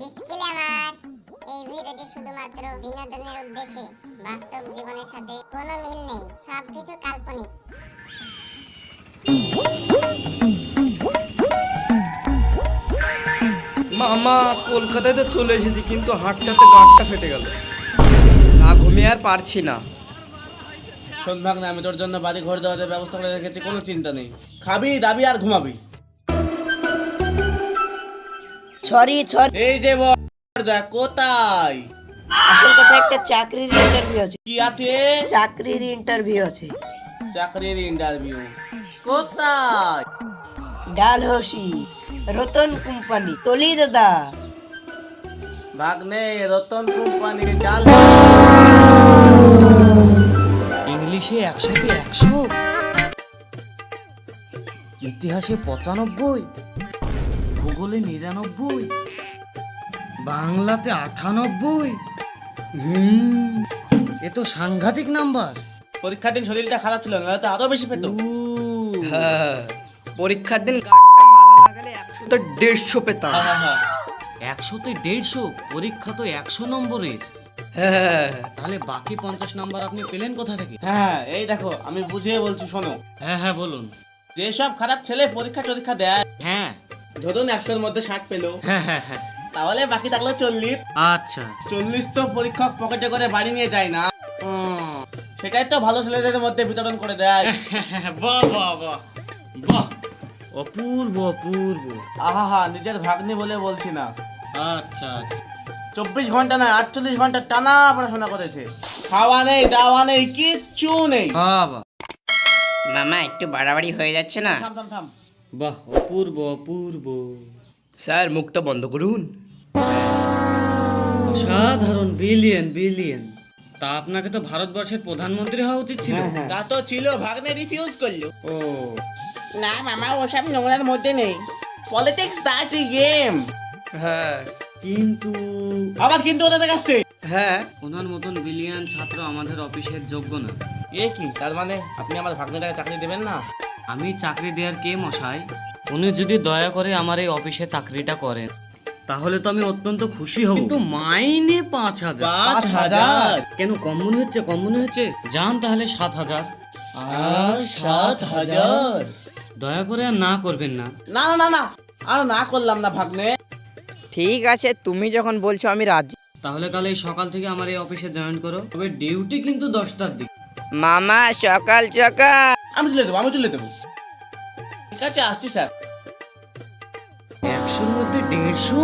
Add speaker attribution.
Speaker 1: Disclaimer এই ভিডিওটি শুধুমাত্র বিনোদনের উদ্দেশ্যে বাস্তব জীবনের সাথে কোনো মিল নেই সবকিছু কাল্পনিক।
Speaker 2: মামা কলকাতায় তো চলে এসেছি কিন্তু হাটটাতে গাঁটটা ফেটে গেল। না ঘুমিয়ে আর পারছি না।
Speaker 3: শোন ভাগ না আমি তোর জন্য বাড়ি ঘর দেওয়ার ব্যবস্থা করে রেখেছি কোনো চিন্তা নেই। খাবি দাবি আর ঘুমাবি।
Speaker 4: ছড়ি ছড়ি।
Speaker 3: এই যে দেখ কোথায়?
Speaker 4: আসল কথা একটা চাকরির ইন্টারভিউ আছে।
Speaker 3: কি আছে?
Speaker 4: চাকরির ইন্টারভিউ আছে।
Speaker 3: চাকরির ইন্টারভিউ কোথায়?
Speaker 4: ডালহসি রতন কোম্পানি টলি দাদা
Speaker 3: ভাগ্নে রতন কোম্পানি ডাল
Speaker 5: ইংলিশে একশোতে একশো? ইতিহাসে পঁচানব্বই? ভূগোলে নিরানব্বই বাংলাতে আটানব্বই। হুম এ তো সাংঘাতিক নাম্বার।
Speaker 3: পরীক্ষার দিন শরীরটা খারাপ ছিল না তো আরও বেশি পেত।
Speaker 2: হ্যাঁ পরীক্ষার দিন গাঁটটা মারা না গেলে একশো তো দেড়শো পেতাম।
Speaker 5: একশোতে দেড়শো? পরীক্ষা তো একশো নম্বরের।
Speaker 2: হ্যাঁ
Speaker 5: তাহলে বাকি পঞ্চাশ নাম্বার আপনি পেলেন কোথা থেকে?
Speaker 3: হ্যাঁ এই দেখো আমি বুঝিয়ে বলছি শোনো।
Speaker 5: হ্যাঁ হ্যাঁ বলুন।
Speaker 3: যেসব খারাপ ছেলে পরীক্ষা টরীক্ষা দেয়
Speaker 5: হ্যাঁ।
Speaker 3: ধরুন একশোর মধ্যে ষাট পেল।
Speaker 5: হ্যাঁ হ্যাঁ হ্যাঁ।
Speaker 3: তাহলে বাকি থাকল চল্লিশ।
Speaker 5: আচ্ছা।
Speaker 3: চল্লিশ তো পরীক্ষক পকেটে করে বাড়ি নিয়ে যায় না। সেটাই তো ভালো ছেলেদের মধ্যে বিতরণ করে দেয়।
Speaker 5: বাহ বাহ বাহ বাহ। অপূর্ব অপূর্ব।
Speaker 3: আহা নিজের ভাগ্নি বলে বলছি না।
Speaker 5: আচ্ছা আচ্ছা।
Speaker 3: চব্বিশ ঘণ্টা না আটচল্লিশ ঘণ্টা টানা পড়াশোনা করেছে। খাওয়া নেই দাওয়া নেই কিচ্ছু নেই।
Speaker 5: বাবা
Speaker 6: মামা একটু বাড়াবাড়ি হয়ে যাচ্ছে না?
Speaker 3: থাম থাম থাম।
Speaker 5: বাহ অপূর্ব অপূর্ব।
Speaker 2: স্যার মুখটা বন্ধ করুন।
Speaker 5: অসাধারণ বিলিয়ন বিলিয়ন। তা আপনাকে তো ভারতবর্ষের প্রধানমন্ত্রী হওয়া উচিত ছিল।
Speaker 3: তা তো ছিল ভাগ্নে রিফিউজ করল।
Speaker 5: ও।
Speaker 3: না মামা ওসব নোংরার মধ্যে নেই। পলিটিক্স দ্যাট গেম
Speaker 2: হ্যাঁ।
Speaker 5: কিন্তু
Speaker 3: আবার কিন্তু ওদের কাছে
Speaker 2: হ্যাঁ।
Speaker 5: ওনার মতন বিলিয়ন ছাত্র আমাদের অফিসের যোগ্য না।
Speaker 3: এ কি? তার মানে আপনি আমার ভাগ্নেটাকে চাকরি দেবেন না?
Speaker 5: আমি চাকরি দেওয়ার কে মশাই? উনি যদি দয়া করে আমার এই অফিসে চাকরিটা করেন তাহলে তো আমি অত্যন্ত খুশি হব। কিন্তু মাইনে পাঁচ হাজার।
Speaker 3: পাঁচ হাজার?
Speaker 5: কেন কম মনে হচ্ছে কম মনে হচ্ছে? যান তাহলে সাত হাজার।
Speaker 3: আর সাত হাজার?
Speaker 5: দয়া করে আর না করবেন না।
Speaker 3: না না না না আর না করলাম না ভাগ্নে।
Speaker 6: ঠিক আছে তুমি যখন বলছো আমি রাজি।
Speaker 5: তাহলে কাল এই সকাল থেকে আমার এই অফিসে জয়েন করো। তবে ডিউটি কিন্তু দশটার দিক।
Speaker 6: মামা সকাল সকাল।
Speaker 3: আমি চলে দেবো আমি চলে দেবো। ঠিক আছে আসছি স্যার।
Speaker 5: একশোর মধ্যে দেড়শো।